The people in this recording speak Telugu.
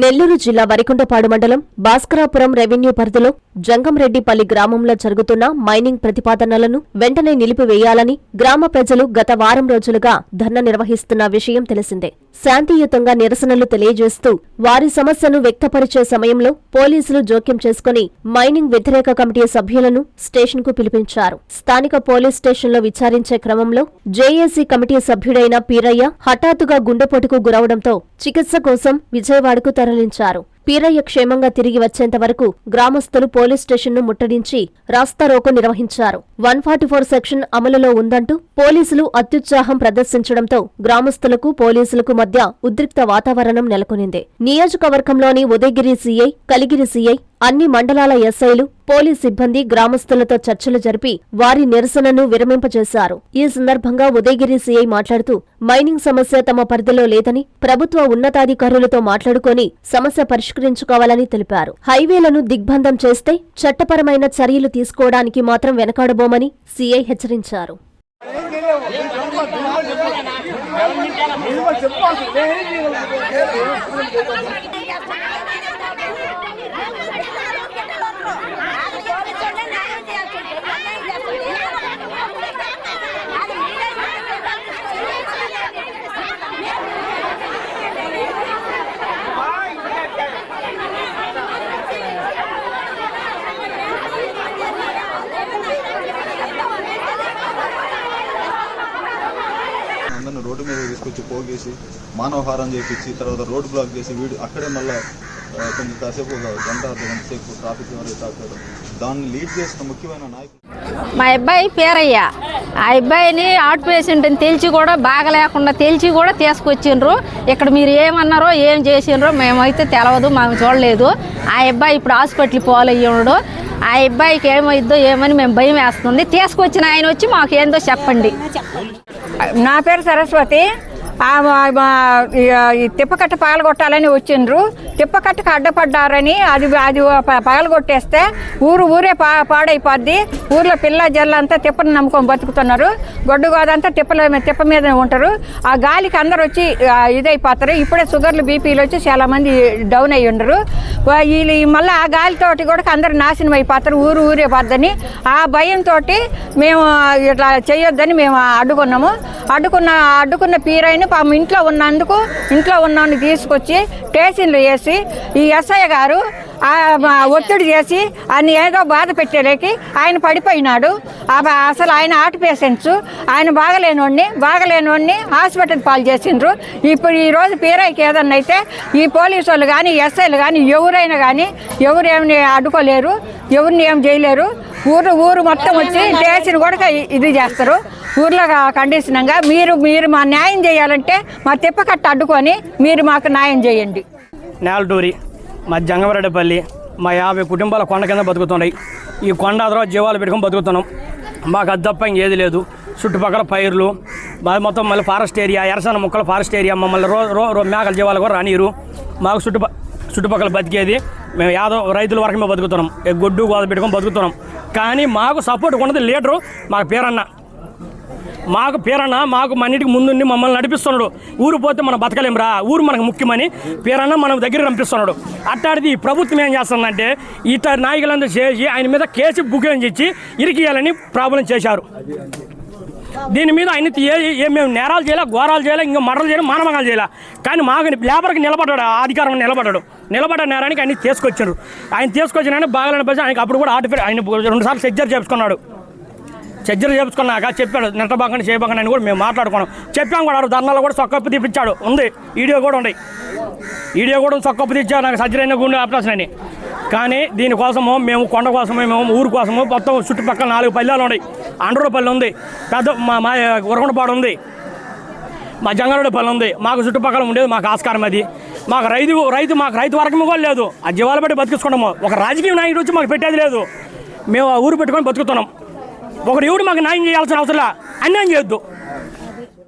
నెల్లూరు జిల్లా వరికుంటపాడు మండలం భాస్కరాపురం రెవెన్యూ పరిధిలో జంగంరెడ్డిపల్లి గ్రామంలో జరుగుతున్న మైనింగ్ ప్రతిపాదనలను వెంటనే నిలిపివేయాలని గ్రామ ప్రజలు గత వారం రోజులుగా ధర్నా నిర్వహిస్తున్న విషయం తెలిసిందే. శాంతియుతంగా నిరసనలు తెలియజేస్తూ వారి సమస్యను వ్యక్తపరిచే సమయంలో పోలీసులు జోక్యం చేసుకుని మైనింగ్ వ్యతిరేక కమిటీ సభ్యులను స్టేషన్కు పిలిపించారు. స్థానిక పోలీస్ స్టేషన్లో విచారించే క్రమంలో జేఏసీ కమిటీ సభ్యుడైన పీరయ్య హఠాత్తుగా గుండెపోటుకు గురవడంతో చికిత్స కోసం విజయవాడకు తరలించారు. పీరయ్య క్షేమంగా తిరిగి వచ్చేంత వరకు గ్రామస్తులు పోలీస్ స్టేషన్ను ముట్టడించి రాస్తారోకో నిర్వహించారు. వన్ ఫార్టీ ఫోర్ సెక్షన్ అమలులో ఉందంటూ పోలీసులు అత్యుత్సాహం ప్రదర్శించడంతో గ్రామస్తులకు పోలీసులకు మధ్య ఉద్రిక్త వాతావరణం నెలకొనింది. నియోజకవర్గంలోని ఉదయగిరి సీఐ కలిగిరి సీఐ అన్ని మండలాల ఎస్ఐలు పోలీస్ సిబ్బంది గ్రామస్తులతో చర్చలు జరిపి వారి నిరసనను విరమింపజేశారు. ఈ సందర్భంగా ఉదయగిరి సీఐ మాట్లాడుతూ మైనింగ్ సమస్య తమ పరిధిలో లేదని ప్రభుత్వ ఉన్నతాధికారులతో మాట్లాడుకొని సమస్య పరిష్కరించుకోవాలని తెలిపారు. హైవేలను దిగ్బంధం చేస్తే చట్టపరమైన చర్యలు తీసుకోవడానికి మాత్రం వెనకాడబోమని సీఐ హెచ్చరించారు. అందరిని తీసుకొచ్చి పోగేసి మానవహారం చేపించి తర్వాత రోడ్ బ్లాక్ చేసి వీడు అక్కడే మళ్ళీ కొంచెం కాసేపు ఒక గంట అర్ధ గంట సేపు ట్రాఫిక్ తాకారు దాన్ని లీడ్ చేసిన ముఖ్యమైన నాయకులు మా అబ్బాయి పేరయ్య. ఆ అబ్బాయిని హార్ట్ పేషెంట్ అని తెలిసి కూడా బాగలేకుండా తెలిసి కూడా తీసుకొచ్చిండ్రు. ఇక్కడ మీరు ఏమన్నారో ఏం చేసిండ్రో మేమైతే తెలవదు మేము చూడలేదు. ఆ అబ్బాయి ఇప్పుడు హాస్పిటల్ పోలయ్యాడు. ఆ అబ్బాయికి ఏమైద్దో ఏమని మేము భయం వేస్తుంది. తీసుకొచ్చిన ఆయన వచ్చి మాకు ఏందో చెప్పండి. నా పేరు సరస్వతి. తిప్పకట్ట పగలగొట్టాలని వచ్చిండ్రు. తిప్పకట్టకు అడ్డపడ్డారని అది అది ప- పగలగొట్టేస్తే ఊరు ఊరే పా పాడైపోద్ది. ఊర్లో పిల్ల జల్లంతా తిప్పని నమ్ముకొని బతుకుతున్నారు. గొడ్డు గోదంతా తిప్పల తిప్ప మీద ఉంటారు. ఆ గాలికి అందరు వచ్చి ఇదైపోతారు. ఇప్పుడే షుగర్లు బీపీలు వచ్చి చాలా మంది డౌన్ అయ్యి ఉండరు. వీళ్ళు మళ్ళీ ఆ గాలితోటి కూడా అందరు నాశనం అయిపోతారు. ఊరు ఊరే పద్దని. ఆ భయంతో మేము ఇట్లా చేయొద్దని మేము అడ్డుకున్నాము. అడ్డుకున్న అడ్డుకున్న పీరైన పాపం ఇంట్లో ఉన్నందుకు ఇంట్లో ఉన్నాను తీసుకొచ్చి స్టేషన్లో వేసి ఈ ఎస్ఐ గారు ఒత్తిడి చేసి ఆయన ఏదో బాధ పెట్టేలేకి ఆయన పడిపోయినాడు. ఆ అసలు ఆయన ఆర్ట్ పేషెంట్స్ ఆయన బాగలేనోడిని బాగలేనోడిని హాస్పిటల్ పాలు చేసిండ్రు. ఇప్పుడు ఈ రోజు పీరాయికి ఏదన్నా అయితే ఈ పోలీసు వాళ్ళు కానీ ఎస్ఐలు కానీ ఎవరైనా కానీ ఎవరు ఏమి అడ్డుకోలేరు ఎవరిని ఏం చేయలేరు. ఊరు ఊరు మొత్తం వచ్చి దేశం కూడా ఇది చేస్తారు. ఊర్లో కండిషనంగా మీరు మీరు మా న్యాయం చేయాలంటే మా తిప్పకట్ట అడ్డుకొని మీరు మాకు న్యాయం చేయండి. నేలటూరి మా జంగవరెడ్డిపల్లి మా యాభై కుటుంబాల కొండ కింద బతుకుతున్నాయి. ఈ కొండ తర్వాత జీవాలు పెట్టుకొని బతుకుతున్నాం. మాకు అది తప్ప ఇంకేది లేదు. చుట్టుపక్కల పైర్లు మాది మొత్తం మళ్ళీ ఫారెస్ట్ ఏరియా ఎరసన ముక్కల ఫారెస్ట్ ఏరియా మమ్మల్ని రో రో మేకల జీవాలు కూడా రానీరు మాకు చుట్టుప చుట్టుపక్కల బతికేది. మేము యాదవ్ రైతుల వరకు మేము బతుకుతున్నాం. గొడ్డు గోద పెట్టుకొని బతుకుతున్నాం. కానీ మాకు సపోర్ట్ ఉన్నది లీడరు మాకు పేరన్న. మాకు పేరన్న మాకు మన్నిటికి ముందుండి మమ్మల్ని నడిపిస్తున్నాడు. ఊరు పోతే మనం బతకలేం రా ఊరు మనకు ముఖ్యమని పేరన్న మనం దగ్గర పంపిస్తున్నాడు. అట్టాడిది ఈ ప్రభుత్వం ఏం చేస్తుందంటే ఇట్లా నాయకులందరూ చేసి ఆయన మీద కేసు బుకింగ్ ఇచ్చి ఇరికియాలని ప్రాబ్లం చేశారు. దీని మీద ఆయన ఏ ఏ మేము నేరాలు చేయాలి ఘోరాలు చేయాలి ఇంకా మర్రలు చేయాలి మానవంగాలు చేయాలి. కానీ మాకు లేబర్కి నిలబడ్డాడు అధికారం నిలబడ్డాడు. నిలబడ్డ నేరానికి ఆయన తీసుకొచ్చారు. ఆయన తీసుకొచ్చిన బాగాలని పరిస్థితి ఆయనకి అప్పుడు కూడా ఆర్టిఫై ఆయన రెండుసార్లు సెక్చర్ చేసుకున్నాడు చర్చలు చేపించుకున్నాక చెప్పాడు నిట్టబాకండి చేయబాకండి అని కూడా మేము మాట్లాడుకున్నాం. చెప్పాం కూడా ధర్నాలు కూడా సొక్కప్పు తీపిచ్చాడు. ఉంది వీడియో కూడా ఉంది. వీడియో కూడా సొక్కప్పు తెచ్చాడు నాకు సర్జరీ అయిన గుండె ఆపరేషన్ అని కానీ దీనికోసము మేము కొండ కోసము మేము ఊరు కోసము మొత్తం చుట్టుపక్కల నాలుగు పల్లెలు ఉన్నాయి. అండ్రపల్లి ఉంది. పెద్ద మా మా ఉరగొండపాడు ఉంది. మా జంగారెడ్డిపల్లి ఉంది. మాకు చుట్టుపక్కల ఉండేది మాకు ఆస్కారం అది. మాకు రైతు రైతు మాకు రైతు వర్గం కూడా లేదు. ఆ జీవాలు బట్టి బతికించుకున్నాము. ఒక రాజకీయ నాయకుడు వచ్చి మాకు పెట్టేది లేదు. మేము ఆ ఊరు పెట్టుకొని బతుకుతున్నాం. ఒకడు ఎవడు మాకు న్యాయం చేయాల్సిన అవసరం అన్యాయం చేయొద్దు.